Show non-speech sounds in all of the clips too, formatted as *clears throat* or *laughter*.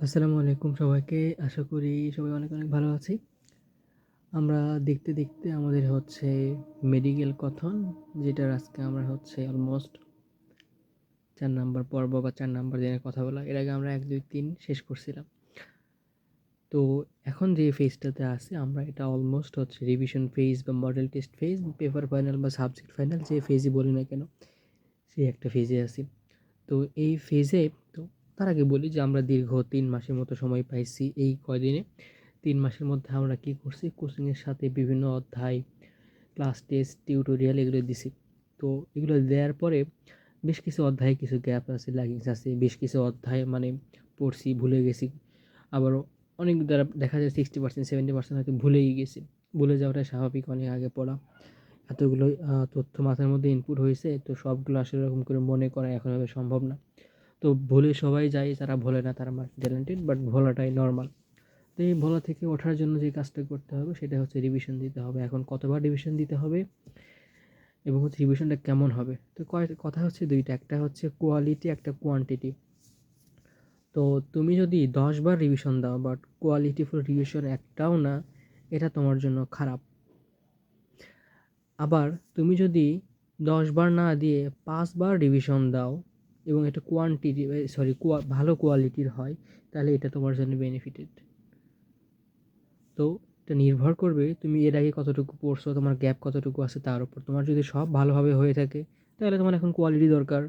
আসসালামু আলাইকুম সবাইকে। আশা করি সবাই অনেক অনেক ভালো আছি। আমরা দেখতে দেখতে আমাদের হচ্ছে মেডিকেল কথন, যেটার আজকে আমরা হচ্ছে অলমোস্ট চার নাম্বার পর্ব বা চার নাম্বার দিনের কথা বলা। এর আগে আমরা এক, দুই, তিন শেষ করছিলাম। তো এখন যে ফেজটাতে আছে, আমরা এটা অলমোস্ট হচ্ছে রিভিশন ফেজ বা model test phase paper final বা সাবজেক্ট ফাইনাল যে ফেজই বলি না কেন, সেই একটা ফেজে আছি। তো এই ফেজে তার আগে বলি যে আমরা দীর্ঘ তিন মাসের মতো সময় পাইছি এই কয়দিনে। তিন মাসের মধ্যে আমরা কী করছি? কোচিংয়ের সাথে বিভিন্ন অধ্যায় ক্লাস টেস্ট টিউটোরিয়াল এগুলো দিছি। তো এগুলো দেওয়ার পরে বেশ কিছু অধ্যায়ে কিছু গ্যাপ আছে লাগিংস আছে, বেশ কিছু অধ্যায় মানে পড়ছি, ভুলে গেছি। আবারও অনেক দ্বারা দেখা যায় সিক্সটি পার্সেন্ট সেভেন্টি পার্সেন্ট হয়তো ভুলেই গেছি। ভুলে যাওয়াটা স্বাভাবিক অনেক আগে পড়া। এতগুলো তথ্য মাথার মধ্যে ইনপুট হয়েছে, তো সবগুলো আসলে এরকম করে মনে করা এখন সম্ভব না। তো ভুলে সবাই যায় তারা ভোলে না তারা মাল্টি ট্যালেন্টেড বাট ভোলাটাই নর্মাল তো এই ভোলা থেকে ওঠার জন্য যে কাজটা করতে হবে সেটা হচ্ছে রিভিশন দিতে হবে। এখন কতবার রিভিশন দিতে হবে এবং হচ্ছে রিভিশনটা কেমন হবে? তো কথা হচ্ছে দুইটা, একটা হচ্ছে কোয়ালিটি একটা কোয়ান্টিটি তো তুমি যদি দশবার রিভিশন দাও বাট কোয়ালিটিফুল রিভিশন একটাও না, এটা তোমার জন্য খারাপ। আবার তুমি যদি দশবার না দিয়ে পাঁচবার রিভিশন দাও এবং এটা কোয়ান্টিটি সরি ভালো কোয়ালিটির হয়, তাহলে এটা তোমার জন্য বেনিফিটেড তো এটা নির্ভর করবে তুমি এর আগে কতটুকু পড়ছো, তোমার গ্যাপ কতটুকু আছে তার উপর। তোমার যদি সব ভালোভাবে হয়ে থাকে, তাহলে তোমার এখন কোয়ালিটি দরকার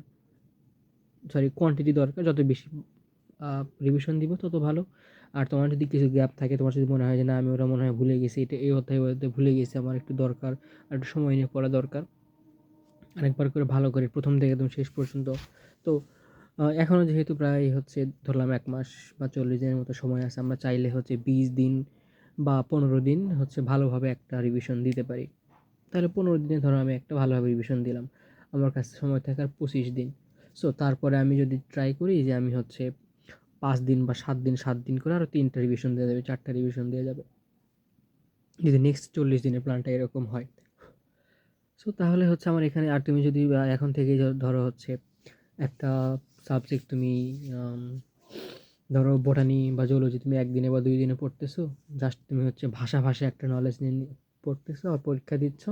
সরি কোয়ান্টিটি দরকার। যত বেশি রিভিশন দিব, তত ভালো। আর তোমার যদি কিছু গ্যাপ থাকে, তোমার যদি মনে হয় যে না, আমি ওরা মনে হয় ভুলে গেছি, এটা এই অধ্যায় ভুলে গেছি, আমার একটু দরকার, আর একটু সময় নিয়ে পড়া দরকার আরেকবার করে ভালো করে প্রথম থেকে একদম শেষ পর্যন্ত। তো এখনও যেহেতু প্রায় হচ্ছে ধরলাম এক মাস বা চল্লিশ দিনের মতো সময় আছে, আমরা চাইলে হচ্ছে বিশ দিন বা পনেরো দিন হচ্ছে ভালোভাবে একটা রিভিশন দিতে পারি। তাহলে পনেরো দিনে ধরো আমি একটা ভালোভাবে রিভিশন দিলাম। আমার কাছে সময় থাকার পঁচিশ দিন। সো তারপরে আমি যদি ট্রাই করি যে আমি হচ্ছে পাঁচ দিন বা সাত দিন সাত দিন করে আরও তিনটা রিভিশন দেওয়া যাবে, চারটা রিভিশন দেওয়া যাবে। যদি নেক্সট চল্লিশ দিনের প্ল্যানটা এরকম হয় সো তাহলে হচ্ছে আমার এখানে, আর তুমি যদি এখন থেকেই ধরো হচ্ছে একটা সাবজেক্ট তুমি ধরো বোটানি বা জুলজি তুমি একদিনে বা দুই দিনে পড়তেছো জাস্ট তুমি হচ্ছে ভাষা ভাষা একটা নলেজ নিয়ে পড়তেছো আর পরীক্ষা দিচ্ছ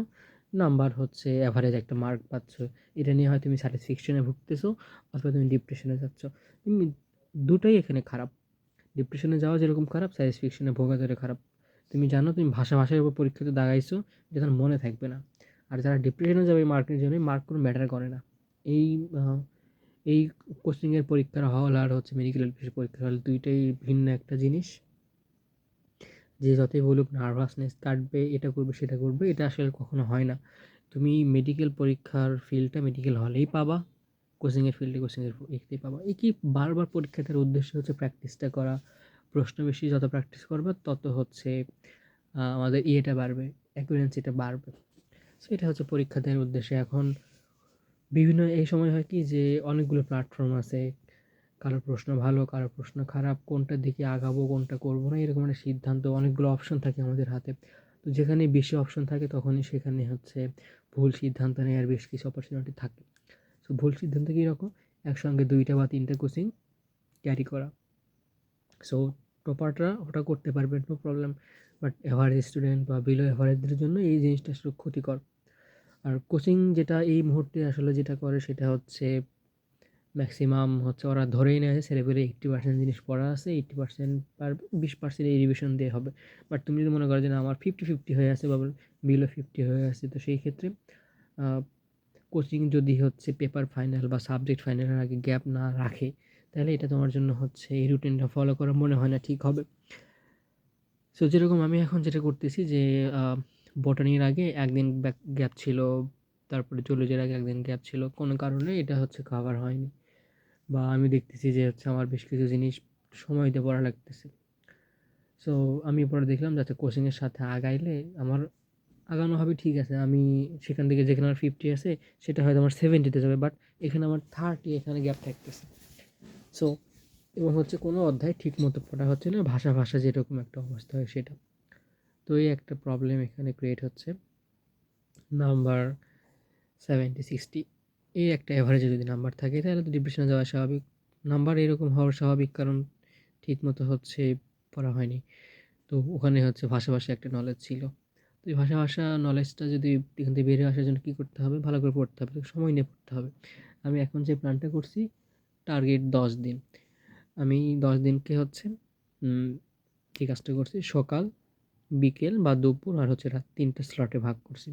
নাম্বার হচ্ছে অ্যাভারেজ একটা মার্ক পাচ্ছ, এটা নিয়ে হয় তুমি স্যাটিসফ্যাকশনে ভুগতেছো অথবা তুমি ডিপ্রেশনে যাচ্ছ। তুমি দুটোই এখানে খারাপ। ডিপ্রেশনে যাওয়া যেরকম খারাপ স্যাটিসফ্যাকশনে ভোগা ধরে খারাপ। তুমি জানো, তুমি ভাষা ভাষার উপর পরীক্ষাতে দাগাইছো যেটা মনে থাকবে না। আর যারা ডিপ্রেশনে যাবে মার্কের জন্য মার্ক কোনো ম্যাটার করে না। এই এই কোচিংয়ের পরীক্ষার হল আর হচ্ছে মেডিকেল এডুকেশন পরীক্ষার হল দুইটাই ভিন্ন একটা জিনিস। যে যতই বলুক নার্ভাসনেস কাটবে, এটা করবে, সেটা করবে, এটা আসলে কখনো হয় না। তুমি মেডিকেল পরীক্ষার ফিল্ডটা মেডিকেল হলেই পাবা কোচিংয়ের ফিল্ডে কোচিংয়ের এতেই পাবা। এই কি বারবার পরীক্ষাটার উদ্দেশ্য হচ্ছে প্র্যাকটিসটা করা, প্রশ্ন বেশি যত প্র্যাকটিস করবে, তত হচ্ছে আমাদের ইয়েটা বাড়বে অ্যাকুরেন্সিটা বাড়বে। সো এটা হচ্ছে পরীক্ষা দেওয়ার উদ্দেশ্যে। এখন বিভিন্ন, এই সময় হয় কি যে অনেকগুলো প্ল্যাটফর্ম আছে। কারও প্রশ্ন ভালো, কারও প্রশ্ন খারাপ কোনটার দিকে আগাবো, কোনটা করব না, এরকম একটা সিদ্ধান্ত, অনেকগুলো অপশন থাকে আমাদের হাতে। তো যেখানে বেশি অপশন থাকে তখনই সেখানে হচ্ছে ভুল সিদ্ধান্ত নেওয়ার বেশ কিছু অপরচুনিটি থাকে। সো ভুল সিদ্ধান্ত কীরকম একসঙ্গে দুইটা বা তিনটা কোচিং ক্যারি করা। সো টপারটা ওটা করতে পারবে no problem but average student বা বিলো এভারেজদের জন্য এই জিনিসটা আসলে ক্ষতিকর। আর কোচিং যেটা এই মুহূর্তে আসলে যেটা করে সেটা হচ্ছে ম্যাক্সিমাম হচ্ছে ওরা ধরেই নেয় ছেলেপেলে এইট্টি পার্সেন্ট জিনিস পড়া আছে এইট্টি পার্সেন্ট পার, বিশ পার্সেন্ট এই রিভিশন দিয়ে হবে। বাট তুমি যদি মনে করো যে না, আমার ফিফটি ফিফটি হয়ে আছে বা বিলো ফিফটি হয়ে আছে, তো সেই ক্ষেত্রে কোচিং যদি হচ্ছে পেপার ফাইনাল বা সাবজেক্ট ফাইনালের আগে গ্যাপ না রাখে, তাহলে এটা তোমার জন্য হচ্ছে এই রুটিনটা ফলো করা মনে হয় না ঠিক হবে। সো যেরকম আমি এখন যেটা করতেছি যে বটানির আগে একদিন গ্যাপ ছিল, তারপরে জুলজির আগে একদিন গ্যাপ ছিল। কোনো কারণে এটা হচ্ছে কভার হয়নি। বা আমি দেখতেছি যে, হচ্ছে আমার বেশ কিছু জিনিস সময় দিয়ে পড়া লাগতেছে। সো আমি পরে দেখলাম যাতে কোচিংয়ের সাথে আগাইলে আমার আগানো হবে ঠিক আছে। আমি সেখান থেকে যেখানে আমার ফিফটি আছে, সেটা হয়তো আমার সেভেন্টিতে যাবে বাট এখানে আমার থার্টি এখানে গ্যাপ থাকতেছে। সো এবং হচ্ছে কোনো অধ্যায় ঠিক মতো পড়া হচ্ছে না, ভাষা ভাষা যেরকম একটা অবস্থা হয় সেটা। তো এই একটা প্রবলেম এখানে ক্রিয়েট হচ্ছে। নাম্বার সেভেন্টি সিক্সটি এই একটা অ্যাভারেজে যদি নাম্বার থাকে, তাহলে তো ডিপ্রেশনে যাওয়া স্বাভাবিক। নাম্বার এরকম হওয়ার স্বাভাবিক কারণ ঠিক মতো হচ্ছে পড়া হয়নি। তো ওখানে হচ্ছে ভাষা ভাষা একটা নলেজ ছিল। তো এই ভাষা ভাষা নলেজটা যদি এখান থেকে বেরিয়ে আসার জন্য কী করতে হবে? ভালো করে পড়তে হবে সময় নিয়ে পড়তে হবে। আমি এখন যে প্ল্যানটা করছি টার্গেট দশ দিন। আমি দশ দিনকে হচ্ছে এই কাজটা করছি, সকাল, বিকেল বা দুপুর আর হচ্ছে রাত তিনটা স্লটে ভাগ করছি।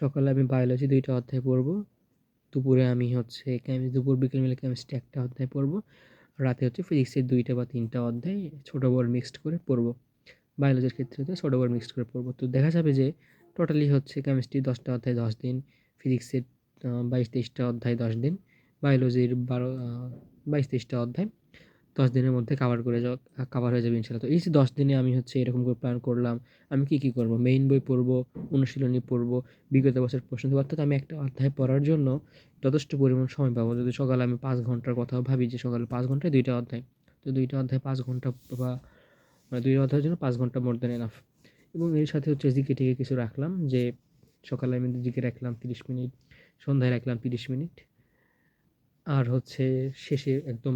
সকালে আমি বায়োলজি দুইটা অধ্যায় পড়ব, দুপুরে আমি হচ্ছে দুপুর, বিকেল মিলে কেমিস্ট্রি একটা অধ্যায় পড়ব, রাতে হচ্ছে ফিজিক্সের দুইটা বা তিনটা অধ্যায় ছোটো বড় মিক্সড করে পড়ব। বায়োলজির ক্ষেত্রে হচ্ছে ছোটো বড় মিক্সড করে পড়ব। তো দেখা যাবে যে টোটালি হচ্ছে কেমিস্ট্রি দশটা অধ্যায় দশ দিন ফিজিক্সের বাইশ তেইশটা অধ্যায় দশ দিন বায়োলজির বারো বাইশ তেইশটা অধ্যায় দশ দিনের মধ্যে কাভার করে যাওয়া কাভার হয়ে যাবে ইনশাল্লাহ তো এই যে দশ দিনে আমি হচ্ছে এরকম করে প্ল্যান করলাম, আমি কী কী করব? মেইন বই পড়ব, অনুশীলনী পড়ব, বিগত বছর প্রশ্ন অর্থাৎ আমি একটা অধ্যায় পড়ার জন্য যথেষ্ট পরিমাণ সময় পাবো। যদি সকালে আমি পাঁচ ঘণ্টার কথা ভাবি যে সকালে পাঁচ ঘন্টায় দুইটা অধ্যায়, তো দুইটা অধ্যায় পাঁচ ঘণ্টা বা মানে দুইটা অধ্যায়ের জন্য পাঁচ ঘণ্টা মোর দেন এনাফ এবং এর সাথে হচ্ছে জিকে টিকে কিছু রাখলাম যে সকালে আমি জিকে রাখলাম তিরিশ মিনিট, সন্ধ্যায় রাখলাম তিরিশ মিনিট। আর হচ্ছে শেষে একদম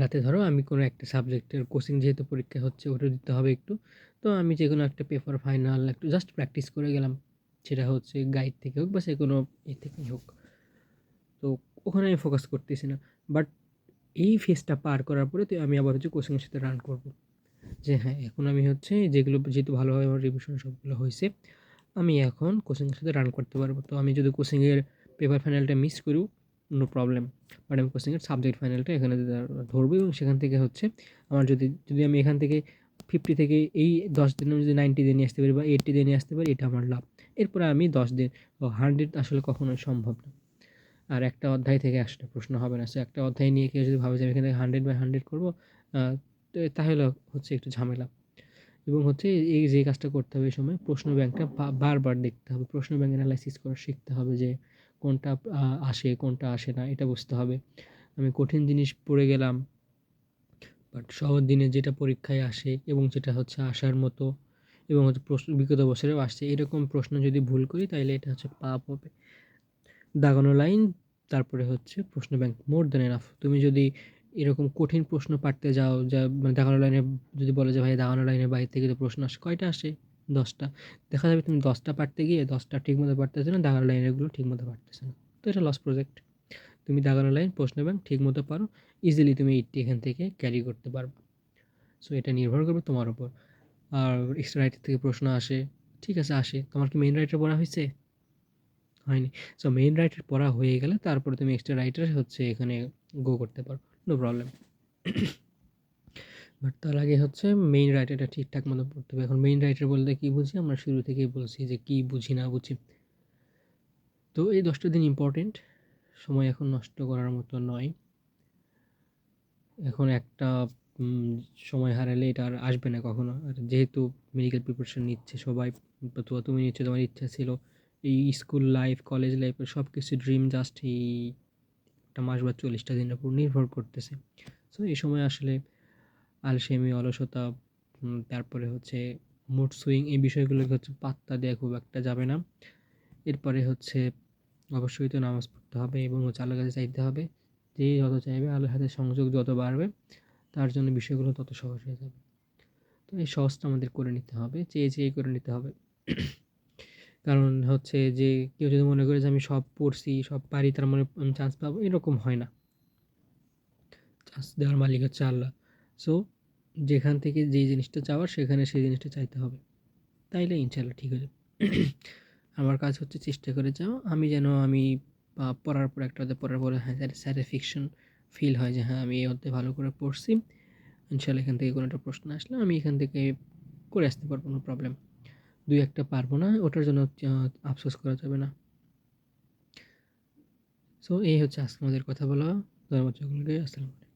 রাতে ধরো আমি কোনো একটা সাবজেক্টের কোচিং যেহেতু পরীক্ষা হচ্ছে ওটা দিতে হবে একটু। তো আমি যে কোনো একটা পেপার ফাইনাল একটু জাস্ট প্র্যাকটিস করে গেলাম। সেটা হচ্ছে গাইড থেকে হোক বা সে কোনো এ থেকেই হোক। তো ওখানে আমি ফোকাস করতেছি না। বাট এই ফেজটা পার করার পরে তো আমি আবার হচ্ছে কোচিংয়ের সাথে রান করব। যে হ্যাঁ এখন আমি হচ্ছে যেগুলো যেহেতু ভালোভাবে আমার রিভিশন সবগুলো হয়েছে, আমি এখন কোচিংয়ের সাথে রান করতে পারব। তো আমি যদি কোচিংয়ের পেপার ফাইনালটা মিস করিও নো প্রবলেম বাট আমি কোচিংয়ের সাবজেক্ট ফাইনালটা এখানে ধরবো এবং সেখান থেকে হচ্ছে আমার যদি যদি আমি এখান থেকে ফিফটি থেকে এই দশ দিনে যদি নাইনটি দিয়ে নিয়ে আসতে পারি বা এইটটি দিয়ে নিয়ে আসতে পারি, এটা আমার লাভ। এরপরে আমি দশ দিন হান্ড্রেড আসলে কখনোই সম্ভব না। আর একটা অধ্যায় থেকে একশোটা প্রশ্ন হবে না। সে একটা অধ্যায় নিয়ে কেউ যদি ভাবে যে আমি এখান হান্ড্রেড বাই হান্ড্রেড করব তাহলে হচ্ছে একটু ঝামেলা। এবং হচ্ছে এই যে কাজটা করতে হবে এই সময়, প্রশ্ন ব্যাংকটা বারবার দেখতে হবে। প্রশ্ন ব্যাংক অ্যানালাইসিস করা শিখতে হবে যে কোনটা আসে কোনটা আসে না, এটা বুঝতে হবে। আমি কঠিন জিনিস পড়ে গেলাম বাট সহজ দিনে যেটা পরীক্ষায় আসে এবং যেটা হচ্ছে আসার মতো এবং হচ্ছে প্রশ্ন, বিগত বছরেও আসছে, এরকম প্রশ্ন যদি ভুল করি তাহলে এটা হচ্ছে পাপ হবে। দাগানো লাইন, তারপরে হচ্ছে প্রশ্ন ব্যাংক মোর দেন এনাফ তুমি যদি এরকম কঠিন প্রশ্ন পাঠতে যাও, যা মানে দাগানো লাইনে যদি বলে যে ভাই দাগানো লাইনের বাইরে থেকে তো প্রশ্ন আসে, কয়টা আসে? দশটা। দেখা যাবে তুমি দশটা পারতে গিয়ে দশটা ঠিকমতো পারতেছো না, দাগানো লাইনেরগুলো ঠিকমতো পারতেছে না। তো এটা লস প্রজেক্ট তুমি দাগানো লাইন প্রশ্ন ব্যাংক ঠিকমতো পারো ইজিলি তুমি এইটটি এখান থেকে ক্যারি করতে পারবে। সো এটা নির্ভর করবে তোমার উপর। আর এক্সট্রা রাইটার থেকে প্রশ্ন আসে, ঠিক আছে, আসে। তোমার কি মেইন রাইটার পড়া হয়েছে? হয়নি। সো মেইন রাইটার পড়া হয়ে গেলে তারপরে তুমি এক্সট্রা রাইটার হচ্ছে এখানে গো করতে পারো। নো প্রবলেম বাট তার আগে হচ্ছে মেইন রাইটারটা ঠিকঠাক মতো পড়তে হবে। এখন মেইন রাইটার বলতে কী বুঝি? আমরা শুরু থেকেই বলছি যে কী বুঝি না বুঝি। তো এই দশটা দিন ইম্পর্টেন্ট সময় এখন নষ্ট করার মতো নয়। এখন একটা সময় হারালে এটা আর আসবে না কখনো। আর যেহেতু মেডিকেল প্রিপারেশন নিচ্ছে সবাই তো তুমি নিচ্ছে, তোমার ইচ্ছা ছিল, এই স্কুল লাইফ কলেজ লাইফের সব কিছু ড্রিম জাস্ট এই একটা মাস বা চল্লিশটা দিনের উপর নির্ভর করতেছে। সো এই সময় আসলে আলসেমি, অলসতা তারপরে হচ্ছে মুড সুইং এই বিষয়গুলোকে হচ্ছে পাত্তা দেওয়া খুব একটা যাবে না। এরপরে হচ্ছে অবশ্যই তো নামাজ পড়তে হবে এবং হচ্ছে আল্লাহ কাছে চাইতে হবে যে যত চাইবে আল্লাহর হাতে সংযোগ যত বাড়বে তার জন্য বিষয়গুলো তত সহজ হয়ে যাবে। তো এই সহজটা আমাদের করে নিতে হবে, চেয়ে চেয়ে করে নিতে হবে। কারণ হচ্ছে যে কেউ যদি মনে করে যে আমি সব পড়ছি, সব পারি, তার মনে চান্স পাবো, এরকম হয় না। চান্স দেওয়ার মালিক হচ্ছে আল্লাহ। সো যেখান থেকে যেই জিনিসটা চাওয়ার, সেখানে সেই জিনিসটা চাইতে হবে। তাইলে ইনশাল্লাহ ঠিক হয়ে যাবে। *clears throat* আমার কাজ হচ্ছে চেষ্টা করে যাও আমি যেন আমি পড়ার পর একটা পড়ার পরে হ্যাঁ স্যাটিসফ্যাকশন ফিল হয় যে হ্যাঁ আমি এই অধ্যায় ভালো করে পড়ছি। ইনশাল্লাহ এখান থেকে কোনো একটা প্রশ্ন আসলে আমি এখান থেকে করে আসতে পারব, কোনো প্রবলেম দুই একটা পারব না, ওটার জন্য আফসোস করা যাবে না। সো এই হচ্ছে আজকে আমাদের কথা বলা। সকলকে। আসসালামু